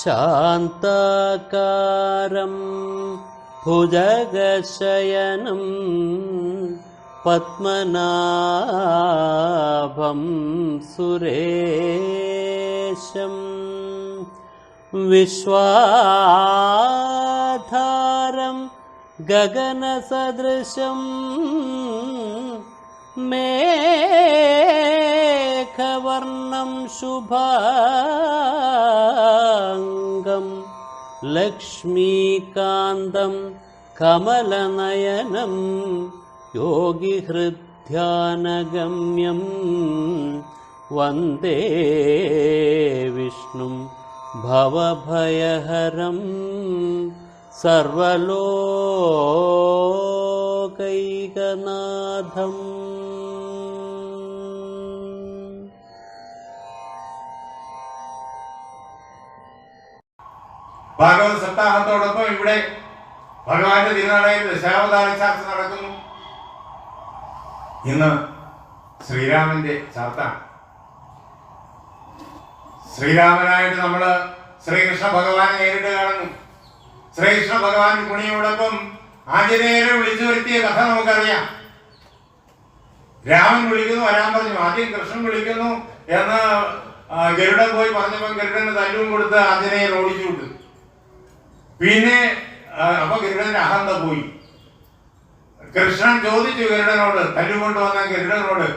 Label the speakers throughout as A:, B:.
A: शान्ताकारं भुजगशयनं पद्मनाभं सुरेशम् विश्वाधारं गगनसदृशम् मेघवर्णं शुभाङ्गं लक्ष्मीकान्तं कमलनयनं योगिहृद्ध्यानगम्यं वन्दे विष्णुं भवभयहरं सर्वलोकैकनाथम्
B: ഭാഗവത സപ്താഹത്തോടൊപ്പം ഇവിടെ ഭഗവാന്റെ തിരുനാളയിൽ ദശാവതാര ചർച്ച നടക്കുന്നു. ഇന്ന് ശ്രീരാമന്റെ ചർച്ച ശ്രീരാമനായിട്ട് നമ്മൾ ശ്രീകൃഷ്ണ ഭഗവാനെ നേരിട്ട് കാണുന്നു. ശ്രീകൃഷ്ണ ഭഗവാൻ കുണിയോടൊപ്പം ആഞ്ജനേയരെ വിളിച്ചു വരുത്തിയ കഥ നമുക്കറിയാം. രാമൻ വിളിക്കുന്നു വരാൻ പറഞ്ഞു. ആദ്യം കൃഷ്ണൻ വിളിക്കുന്നു എന്ന് ഗരുഡൻ പോയി പറഞ്ഞപ്പോൾ ഗരുഡന് തല്ലും കൊടുത്ത് ആഞ്ജനേയർ ഓടിച്ചു വിട്ടു പിന്നെ അപ്പൊ ഗരുഡന്റെ അഹന്ത പോയി. കൃഷ്ണൻ ചോദിച്ചു ഗരുഡനോട് തല്ലുകൊണ്ട് വന്ന ഗരുഡനോട്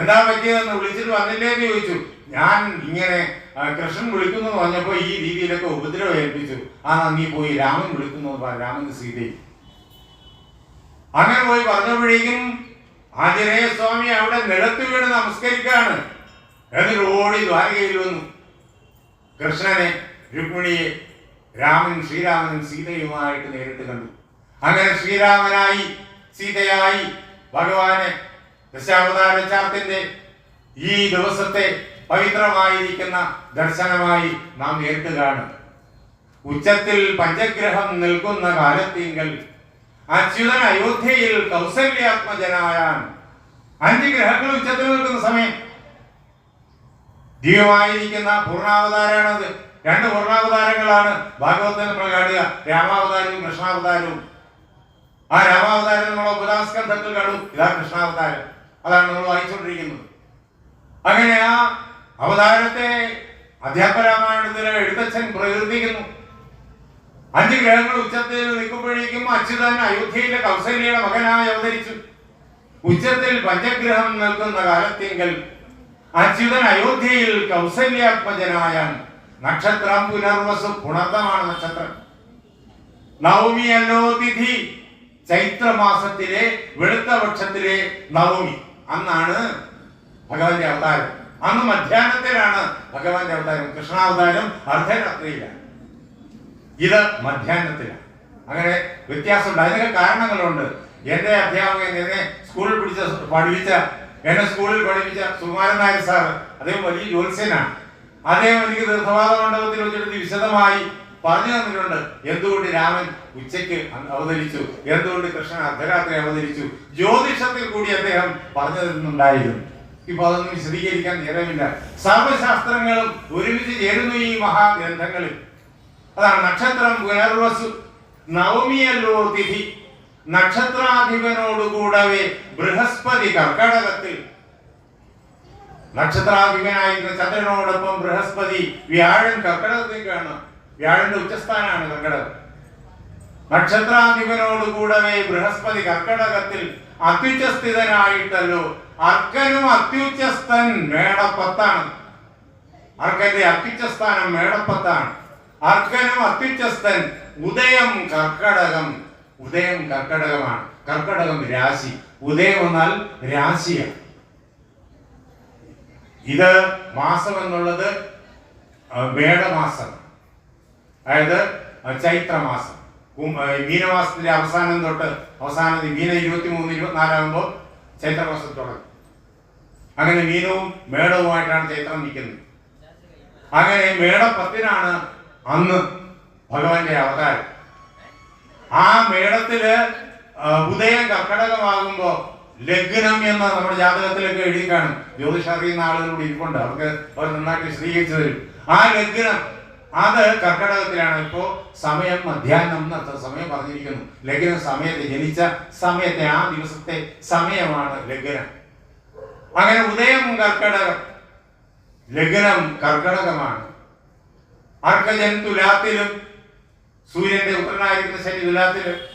B: എന്താ പറ്റിയതെന്ന് വിളിച്ചിട്ട് വന്നില്ലേന്ന് ചോദിച്ചു. ഞാൻ ഇങ്ങനെ കൃഷ്ണൻ വിളിക്കുന്നു എന്ന് പറഞ്ഞപ്പോ ഈ രീതിയിലൊക്കെ ഉപദ്രവം ഏൽപ്പിച്ചു. ആ നന്ദി പോയി രാമൻ വിളിക്കുന്നു എന്ന് പറ രാമൻ സീതയും. അങ്ങനെ പോയി വന്നപ്പോഴേക്കും ആഞ്ജനേയ സ്വാമി അവിടെ നിലത്ത് വീണ് നമസ്കരിക്കാണ്. എന്നിട്ട് ഓടി ദ്വാരകയിൽ വന്നു. കൃഷ്ണനെ രുക്മിണിയെ രാമൻ ശ്രീരാമനും സീതയുമായിട്ട് നേരിട്ട് കണ്ടു. അങ്ങനെ ശ്രീരാമനായി സീതയായി ഭഗവാനെ ദശാവതാര ചാർത്തിന്റെ ഈ ദിവസത്തെ പവിത്രമായിരിക്കുന്ന ദർശനമായി നാം നേരിട്ട് ഉച്ചത്തിൽ പഞ്ചഗ്രഹം നിൽക്കുന്ന കാലത്തിങ്കൽ അച്യുതൻ അയോധ്യയിൽ കൗസല്യാത്മജനായാൻ അഞ്ച് ഗ്രഹങ്ങൾ ഉച്ചത്തിൽ നിൽക്കുന്ന സമയം. ദിവ്യമായിരിക്കുന്ന പൂർണാവതാരാണത് രണ്ട് പൂർണാവതാരങ്ങളാണ് ഭാഗവതത്തിൽ നമ്മൾ രാമാവതാരവും കൃഷ്ണാവതാരവും. ആ രാമാവതാരം നമ്മൾ ഉപദാസ്കന്ധത്തിൽ കാണും. ഇതാ കൃഷ്ണാവതാരം. അതാണ് നമ്മൾ വായിച്ചുകൊണ്ടിരിക്കുന്നത്. അങ്ങനെ ആ അവതാരത്തെ അധ്യാപരാമായണത്തിലെ എഴുത്തച്ഛൻ പ്രകീർത്തിക്കുന്നു. അഞ്ച് ഗ്രഹങ്ങൾ ഉച്ചത്തിൽ നിൽക്കുമ്പോഴേക്കും അച്യുതൻ അയോധ്യയിലെ കൗസല്യയുടെ മകനായി അവതരിച്ചു. ഉച്ചത്തിൽ പഞ്ചഗ്രഹം നിൽക്കുന്ന കാലത്തെങ്കിൽ അച്യുതൻ അയോധ്യയിൽ കൗസല്യാത്മജനായ നക്ഷത്രം പുനർവസു പുണർത്തമാണ് നക്ഷത്രം നവമിയല്ലോ തിഥി ചൈത്രമാസത്തിലെ വെളുത്ത പക്ഷത്തിലെ നവമി. അന്നാണ് ഭഗവാന്റെ അവതാരം. അന്ന് മധ്യാഹ്നത്തിലാണ് ഭഗവാന്റെ അവതാരം. കൃഷ്ണാവതാരം അർദ്ധരാത്രിയിലാണ്. ഇത് മധ്യാഹ്നത്തിലാണ്. അങ്ങനെ വ്യത്യാസമുണ്ട്. അതിനൊക്കെ കാരണങ്ങളുണ്ട്. എന്റെ അധ്യാപകൻ എന്നെ സ്കൂളിൽ പിടിച്ച പഠിപ്പിച്ച എന്നെ സ്കൂളിൽ പഠിപ്പിച്ച സുകുമാരൻ നായർ സാർ അദ്ദേഹം വലിയ ജ്യോത്സ്യനാണ്. അദ്ദേഹം എനിക്ക് തീർത്ഥവാദ മണ്ഡപത്തിൽ വെച്ചിട്ട് വിശദമായി പറഞ്ഞു തന്നിട്ടുണ്ട്. എന്തുകൊണ്ട് രാമൻ ഉച്ചയ്ക്ക് അവതരിച്ചു? എന്തുകൊണ്ട് കൃഷ്ണൻ അർദ്ധരാത്രി അവതരിച്ചു? ജ്യോതിഷത്തിൽ കൂടി അദ്ദേഹം പറഞ്ഞു തരുന്നുണ്ടായിരുന്നു ഇപ്പൊ അതൊന്നും വിശദീകരിക്കാൻ നേരമില്ല. സർവശാസ്ത്രങ്ങളും ഒരുമിച്ച് ചേരുന്നു ഈ മഹാഗ്രന്ഥങ്ങളിൽ. അതാണ് നക്ഷത്രം പുനർവസു നവമിയല്ലോ തിഥി നക്ഷത്രാധിപനോടുകൂടവേ ബൃഹസ്പതി കർക്കടകത്തിൽ നക്ഷത്രാധിപനായിരുന്ന ചന്ദ്രനോടൊപ്പം ബൃഹസ്പതി വ്യാഴൻ കർക്കടകത്തേക്കാണ്. വ്യാഴന്റെ ഉച്ചസ്ഥാനാണ് കർക്കടകം. നക്ഷത്രാധിപനോടുകൂടെ ബൃഹസ്പതി കർക്കടകത്തിൽ അത്യുച്ചസ്ഥിതനായിട്ടല്ലോ. അർക്കനും അത്യുച്ചസ്ഥൻ മേടപ്പത്താണ്. അർക്കന്റെ അത്യുച്ചസ്ഥാനം മേടപ്പത്താണ്. അർക്കനും അത്യുച്ചസ്ഥൻ ഉദയം കർക്കടകം. ഉദയം കർക്കടകമാണ്. കർക്കടകം രാശി. ഉദയം എന്നാൽ രാശിയാണ്. ഇത് മാസം എന്നുള്ളത് മേടമാസം. അതായത് ചൈത്രമാസം. മീനമാസത്തിലെ അവസാനം തൊട്ട് അവസാനം മീന ഇരുപത്തി മൂന്ന് ഇരുപത്തിനാലാകുമ്പോൾ ചൈത്രമാസം തുടങ്ങും. അങ്ങനെ മീനവും മേടവുമായിട്ടാണ് ചൈത്രം നിൽക്കുന്നത്. അങ്ങനെ മേടപ്പത്തിനാണ് അന്ന് ഭഗവാന്റെ അവതാരം. ആ മേടത്തിൽ ഉദയം കർക്കടകമാകുമ്പോ ലഗ്നം എന്ന് നമ്മുടെ ജാതകത്തിലൊക്കെ എഴുതി കാണും ജ്യോതിഷം അറിയുന്ന ആളുകളോട് ഇരിപ്പുണ്ട്. അവർക്ക് അവർ നന്നായിട്ട് വിശദീകരിച്ചു തരും. ആ ലഗ്നം അത് കർക്കടകത്തിലാണ്. ഇപ്പോ സമയം മധ്യാഹ്നം എന്നർത്ഥ സമയം പറഞ്ഞിരിക്കുന്നു. ലഗ്നം സമയത്ത് ജനിച്ച സമയത്തെ ആ ദിവസത്തെ സമയമാണ് ലഗ്നം അങ്ങനെ ഉദയം കർക്കടകം ലഗ്നം കർക്കടകമാണ്. അർക്കജൻ തുലാത്തിലും സൂര്യന്റെ ഉത്തരനായിരിക്കുന്ന ശനി തുലാത്തിലും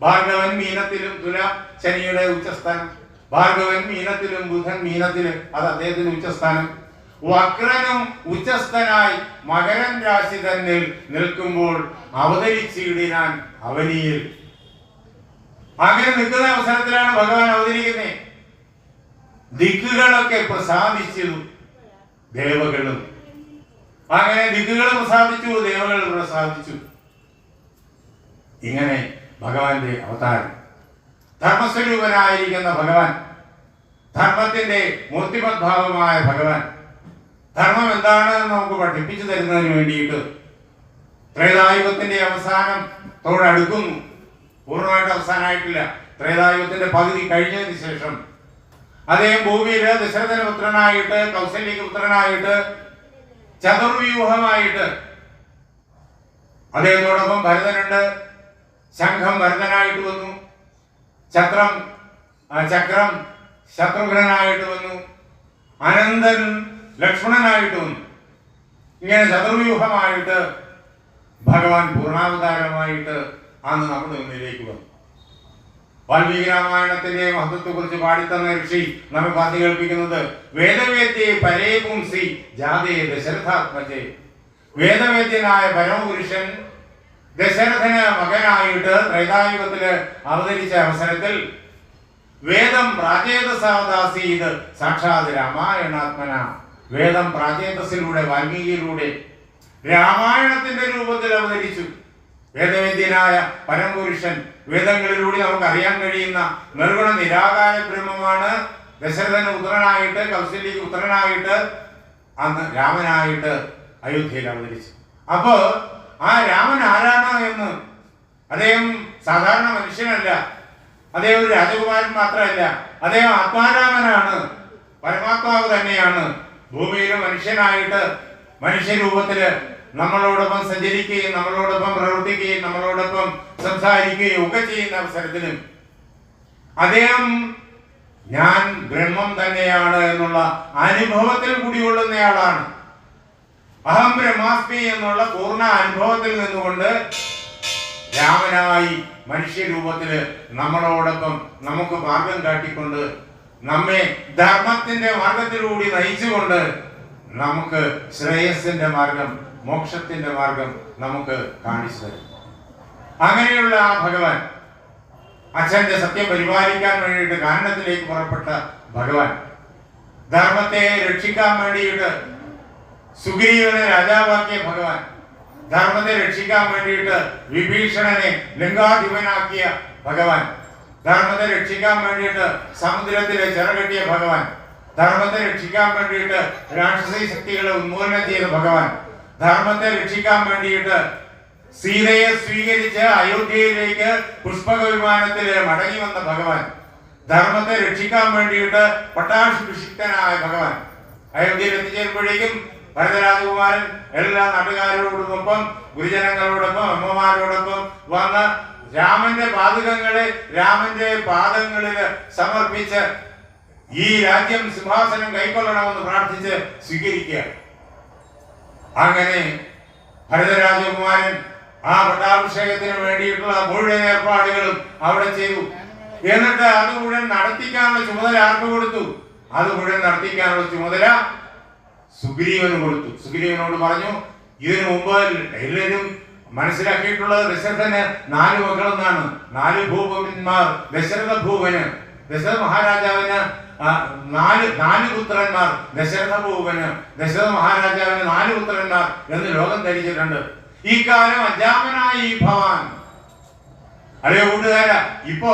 B: ഭാർഗവൻ മീനത്തിലും തുല ശനിയുടെ ഉച്ചസ്ഥാനം. ഭാർഗവൻ മീനത്തിലും ബുധൻ മീനത്തിലും അത് അദ്ദേഹത്തിന്റെ ഉച്ചസ്ഥാനം. വക്രനും ഉച്ചസ്ഥനായി മകരൻ രാശി തന്നിൽ നിൽക്കുമ്പോൾ അവതരിച്ചിടിനാൻ അവനിയിൽ. അങ്ങനെ നിൽക്കുന്ന അവസരത്തിലാണ് ഭഗവാൻ അവതരിക്കുന്നത് ദിക്കുകളൊക്കെ പ്രസാദിച്ചു ദേവകളും. അങ്ങനെ ദിക്കുകൾ പ്രസാദിച്ചു ദേവകൾ പ്രസാദിച്ചു. ഇങ്ങനെ ഭഗവാന്റെ അവതാരം. ധർമ്മസ്വരൂപനായിരിക്കുന്ന ഭഗവാൻ ധർമ്മത്തിന്റെ മൂർത്തിമദ്ഭാവമായ ഭഗവാൻ ധർമ്മം എന്താണെന്ന് നമുക്ക് പഠിപ്പിച്ചു തരുന്നതിന് വേണ്ടിയിട്ട് ത്രേതായുഗത്തിന്റെ അവസാനത്തോടടുക്കുന്നു പൂർണമായിട്ട് അവസാനമായിട്ടില്ല. ത്രേതായുഗത്തിന്റെ പകുതി കഴിഞ്ഞതിന് ശേഷം അദ്ദേഹം ഭൂമിയിൽ ദശരഥന പുത്രനായിട്ട് കൗസല്യക്ക് പുത്രനായിട്ട് ചതുർവ്യൂഹമായിട്ട് അദ്ദേഹത്തോടൊപ്പം ഭരതനുണ്ട്. ശംഖം ഭരതനായിട്ട് വന്നു. ചക്രം ചക്രം ശത്രുഘ്നനായിട്ട് വന്നു. അനന്തൻ ലക്ഷ്മണനായിട്ട് വന്നു. ഇങ്ങനെ ചതുർവ്യൂഹമായിട്ട് ഭഗവാൻ പൂർണാവതാരമായിട്ട് അന്ന് നമ്മുടെ മുന്നിലേക്ക് വന്നു. വാൽമീകി രാമായണത്തിന്റെ മഹത്വത്തെ കുറിച്ച് പാടിത്തന്ന ഋഷി നമ്മെ പാതി കേൾപ്പിക്കുന്നത് വേദവേദ്യെ പരേ പുംസി ജാതേ വേദവേദ്യനായ പരമപുരുഷൻ ദശരഥന് മകനായിട്ട് ത്രൈതായുഗത്തിൽ അവതരിച്ച അവസരത്തിൽ വേദം പ്രാചേതസാവദാസീത് സാക്ഷാത് രാമായണാത്മന. വേദം പ്രാചേതസിലൂടെ വാൽമീകിയിലൂടെ രാമായണത്തിന്റെ രൂപത്തിൽ അവതരിച്ചു. വേദവേദ്യനായ പരമപുരുഷൻ വേദങ്ങളിലൂടെ നമുക്ക് അറിയാൻ കഴിയുന്ന നിർഗുണ നിരാകാര ബ്രഹ്മമാണ് ദശരഥന് ഉത്തരനായിട്ട് കൗശല്യക്ക് ഉത്തരനായിട്ട് അന്ന് രാമനായിട്ട് അയോധ്യയിൽ അവതരിച്ചു. അപ്പോ ആ രാമൻ ആരാണ് എന്ന്? അദ്ദേഹം സാധാരണ മനുഷ്യനല്ല. അദ്ദേഹം ഒരു രാജകുമാരൻ മാത്രമല്ല. അദ്ദേഹം ആത്മാരാമനാണ്. പരമാത്മാവ് തന്നെയാണ്. ഭൂമിയിൽ മനുഷ്യനായിട്ട് മനുഷ്യരൂപത്തിൽ നമ്മളോടൊപ്പം സഞ്ചരിക്കുകയും നമ്മളോടൊപ്പം പ്രവർത്തിക്കുകയും നമ്മളോടൊപ്പം സംസാരിക്കുകയും ഒക്കെ ചെയ്യുന്ന അവസരത്തിലും അദ്ദേഹം ഞാൻ ബ്രഹ്മം തന്നെയാണ് എന്നുള്ള അനുഭവത്തിൽ കുടികൊള്ളുന്നയാളാണ് അഹം ബ്രഹ്മാസ്മി എന്നുള്ള പൂർണ അനുഭവത്തിൽ നിന്നുകൊണ്ട് രാമനായി മനുഷ്യരൂപത്തിൽ നമ്മളോടൊപ്പം നമുക്ക് മാർഗം കാട്ടിക്കൊണ്ട് നമ്മെ ധർമ്മത്തിന്റെ മാർഗത്തിലൂടെ നയിച്ചുകൊണ്ട് നമുക്ക് ശ്രേയസിന്റെ മാർഗം മോക്ഷത്തിന്റെ മാർഗം നമുക്ക് കാണിച്ചു തരും. അങ്ങനെയുള്ള ആ ഭഗവാൻ അച്ഛന്റെ സത്യം പരിപാലിക്കാൻ വേണ്ടിയിട്ട് കാരണത്തിലേക്ക് പുറപ്പെട്ട ഭഗവാൻ. ധർമ്മത്തെ രക്ഷിക്കാൻ വേണ്ടിയിട്ട് സുഗ്രീവനെ രാജാവാക്കിയ ഭഗവാൻ. ധർമ്മത്തെ രക്ഷിക്കാൻ വേണ്ടിയിട്ട് വിഭീഷണനെ ലിംഗാധിപനാക്കിയ ഭഗവാൻ. ധർമ്മത്തെ രക്ഷിക്കാൻ വേണ്ടിയിട്ട് സമുദ്രത്തിലെ ചിറകെട്ടിയ ഭഗവാൻ. ധർമ്മത്തെ രക്ഷിക്കാൻ വേണ്ടിയിട്ട് രാക്ഷസി ശക്തികളെ ഉന്മൂലനം ചെയ്ത ഭഗവാൻ. ധർമ്മത്തെ രക്ഷിക്കാൻ വേണ്ടിയിട്ട് സീതയെ സ്വീകരിച്ച് അയോധ്യയിലേക്ക് പുഷ്പക വിമാനത്തിൽ മടങ്ങി വന്ന ഭഗവാൻ. ധർമ്മത്തെ രക്ഷിക്കാൻ വേണ്ടിയിട്ട് പട്ടാഭിഷിക്തനായ ഭഗവാൻ. അയോധ്യയിൽ എത്തിച്ചേരുമ്പോഴേക്കും ഭരതരാജകുമാരൻ എല്ലാ നാട്ടുകാരോടൊപ്പം ഗുരുജനങ്ങളോടൊപ്പം അമ്മമാരോടൊപ്പം വന്ന് രാമന്റെ പാതകങ്ങളെ രാമന്റെ പാദങ്ങളിൽ സമർപ്പിച്ച് ഈ രാജ്യം സിംഹാസനം കൈക്കൊള്ളണമെന്ന് പ്രാർത്ഥിച്ച് സ്വീകരിക്കുക അങ്ങനെ ഭരതരാജകുമാരൻ ആ പട്ടാഭിഷേകത്തിന് വേണ്ടിയിട്ടുള്ള മുഴുവൻ ഏർപ്പാടുകളും അവിടെ ചെയ്തു. എന്നിട്ട് അത് മുഴുവൻ നടത്തിക്കാനുള്ള ചുമതല ആർക്ക് കൊടുത്തു? അത് മുഴുവൻ നടത്തിക്കാനുള്ള ചുമതല സുഗ്രീവന് കൊടുത്തു. സുഗ്രീവനോട് പറഞ്ഞു ഇതിനു മുമ്പ് എല്ലാവരും മനസ്സിലാക്കിയിട്ടുള്ളത് ദശരഥന് നാല് മക്കളെന്നാണ്. നാല് ഭൂപന്മാർ ദശരഥ ഭൂപന് ദശരഥ മഹാരാജാവിന് നാല് നാല് പുത്രന്മാർ ദശരഥ ഭൂപന് ദശരഥ മഹാരാജാവിന് നാല് പുത്രന്മാർ എന്ന് ലോകം ധരിച്ചിട്ടുണ്ട്. ഈ കാലം അജാമനായി ഭവാൻ. അല്ലയോ കൂട്ടുകാര ഇപ്പോ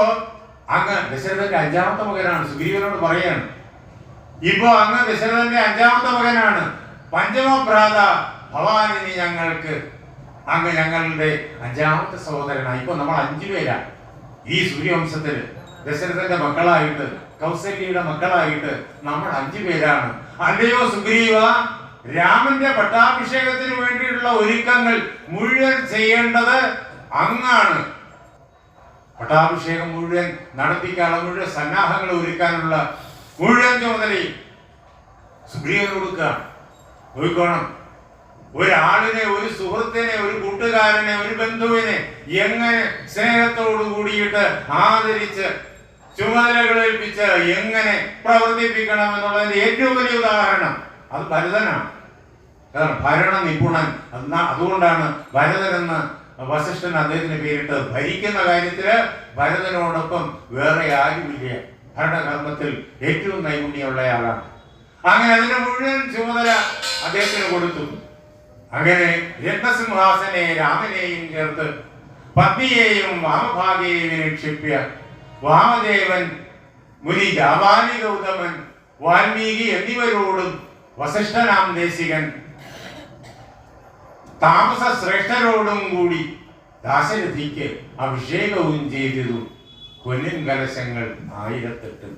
B: അങ്ങ് ദശരഥന്റെ അഞ്ചാമത്തെ മകനാണ്. സുഗ്രീവനോട് പറയാണ് ഇപ്പോ അന്ന് ദശരഥന്റെ അഞ്ചാമത്തെ മകനാണ്. പഞ്ചമഭ്രാത ഭവാനിനി ഞങ്ങൾക്ക് അങ്ങ് ഞങ്ങളുടെ അഞ്ചാമത്തെ സഹോദരനാണ് ഇപ്പൊ നമ്മൾ അഞ്ചു പേരാ. ഈ സൂര്യവംശത്തിൽ ദശരഥന്റെ മക്കളായിട്ട് കൗസല്യയുടെ മക്കളായിട്ട് നമ്മൾ അഞ്ചു പേരാണ്. അല്ലയോ സുഗ്രീവ രാമന്റെ പട്ടാഭിഷേകത്തിന് വേണ്ടിയിട്ടുള്ള ഒരുക്കങ്ങൾ മുഴുവൻ ചെയ്യേണ്ടത് അങ്ങാണ്. പട്ടാഭിഷേകം മുഴുവൻ നടത്തിക്കാനുള്ള മുഴുവൻ സന്നാഹങ്ങൾ ഒരുക്കാനുള്ള മുഴുവൻ ചുമതലയും സുഗ്രീവൻ കൊടുക്കുക. നോക്കിക്കോണം. ഒരാളിനെ ഒരു സുഹൃത്തിനെ ഒരു കൂട്ടുകാരനെ ഒരു ബന്ധുവിനെ എങ്ങനെ സ്നേഹത്തോടു കൂടിയിട്ട് ആദരിച്ച് ചുമതലകൾ ഏൽപ്പിച്ച് എങ്ങനെ പ്രവർത്തിപ്പിക്കണം എന്നുള്ളതിന്റെ ഏറ്റവും വലിയ ഉദാഹരണം അത് ഭരതനാണ്. കാരണം ഭരണ നിപുണൻ അതുകൊണ്ടാണ് എന്ന് വസിഷ്ഠൻ അദ്ദേഹത്തിന് പേരിട്ട് ഭരിക്കുന്ന കാര്യത്തിൽ ഭരതനോടൊപ്പം വേറെ ആരുമില്ല. ഭരണകർമ്മത്തിൽ ഏറ്റവും നൈപുണ്യമുള്ള ആളാണ് അങ്ങനെ അതിന്റെ മുഴുവൻ ചുമതല അദ്ദേഹത്തിന് കൊടുത്തു. അങ്ങനെ രത്നസിംഹാസനെ രാമനെയും ചേർത്ത് പത്നിയെയും വാമഭാഗയെയും രക്ഷിപ്പിയ വാമദേവൻ മുനി രാമാനി ഗൗതമൻ വാൽമീകി എന്നിവരോടും വസിഷ്ഠനാം ദേശികൻ താമസ ശ്രേഷ്ഠരോടും കൂടി ദാശരഥിക്ക് അഭിഷേകവും ചെയ്തിരുന്നു. പൊന്നിൻ കലശങ്ങൾ ആയിരത്തെട്ട്.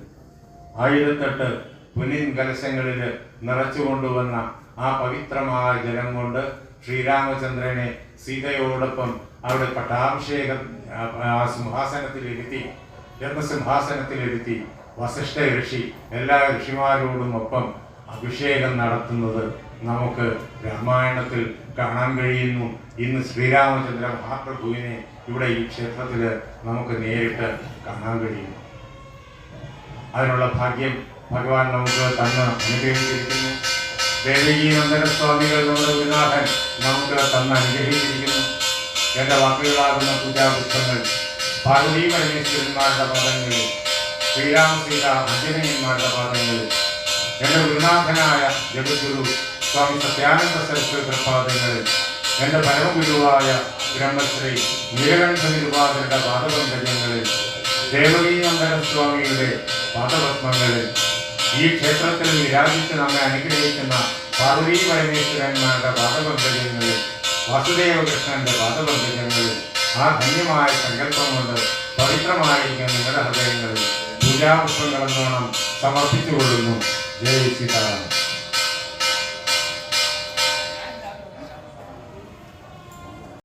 B: ആയിരത്തെട്ട് പൊന്നിൻ കലശങ്ങളിൽ നിറച്ചു കൊണ്ടുവന്ന ആ പവിത്രമായ ജലം കൊണ്ട് ശ്രീരാമചന്ദ്രനെ സീതയോടൊപ്പം അവിടെ പട്ടാഭിഷേകം സിംഹാസനത്തിലിരുത്തി രത്നസിംഹാസനത്തിലിരുത്തി വസിഷ്ഠ ഋഷി എല്ലാ ഋഷിമാരോടും ഒപ്പം അഭിഷേകം നടത്തുന്നത് നമുക്ക് രാമായണത്തിൽ കാണാൻ കഴിയുന്നു. ഇന്ന് ശ്രീരാമചന്ദ്ര മഹാപ്രഭുവിനെ ഇവിടെ ഈ ക്ഷേത്രത്തിൽ നമുക്ക് നേരിട്ട് കാണാൻ കഴിയും. അതിനുള്ള ഭാഗ്യം ഭഗവാൻ നമുക്ക് തന്ന് അനുഗ്രഹിച്ചിരിക്കുന്നു. ദേവകി നന്ദനസ്വാമികൾ നമ്മുടെ ഗുരുനാഥൻ നമുക്ക് തന്ന് അനുഗ്രഹിച്ചിരിക്കുന്നു. എന്റെ വാക്കുകളാകുന്ന പൂജാപുഷ്പങ്ങൾ പാർവതി പരമേശ്വരന്മാരുടെ പാദങ്ങളിൽ ശ്രീരാമ സീത അഞ്ജനയന്മാരുടെ പാദങ്ങളിൽ എന്റെ ഗുരുനാഥനായ ജഗദ്ഗുരു സ്വാമി സത്യാനന്ദ സരസ്വതി പാദങ്ങളിൽ എന്റെ പരമഗുരുവായ ബ്രഹ്മശ്രീ നീലകണ്ഠ നിരുപാതരുടെ പാദപങ്കജങ്ങളിൽ ദേവകീ സ്വാമികളുടെ സ്വാമിയുടെ പാദപത്മങ്ങളിൽ ഈ ക്ഷേത്രത്തിൽ വിരാജിച്ച് നമ്മെ അനുഗ്രഹിക്കുന്ന പാർവതി പരമേശ്വരന്മാരുടെ പാദപങ്കജങ്ങളിൽ വാസുദേവകൃഷ്ണന്റെ പാദപങ്കജങ്ങളിൽ ആ ധന്യമായ സങ്കല്പം കൊണ്ട് പവിത്രമായിരിക്കുന്ന നിങ്ങളുടെ ഹൃദയങ്ങളിൽ പൂജാപുഷ്പങ്ങളെന്നോണം സമർപ്പിച്ചുകൊള്ളുന്നു. ജയ സീതാരാമൻ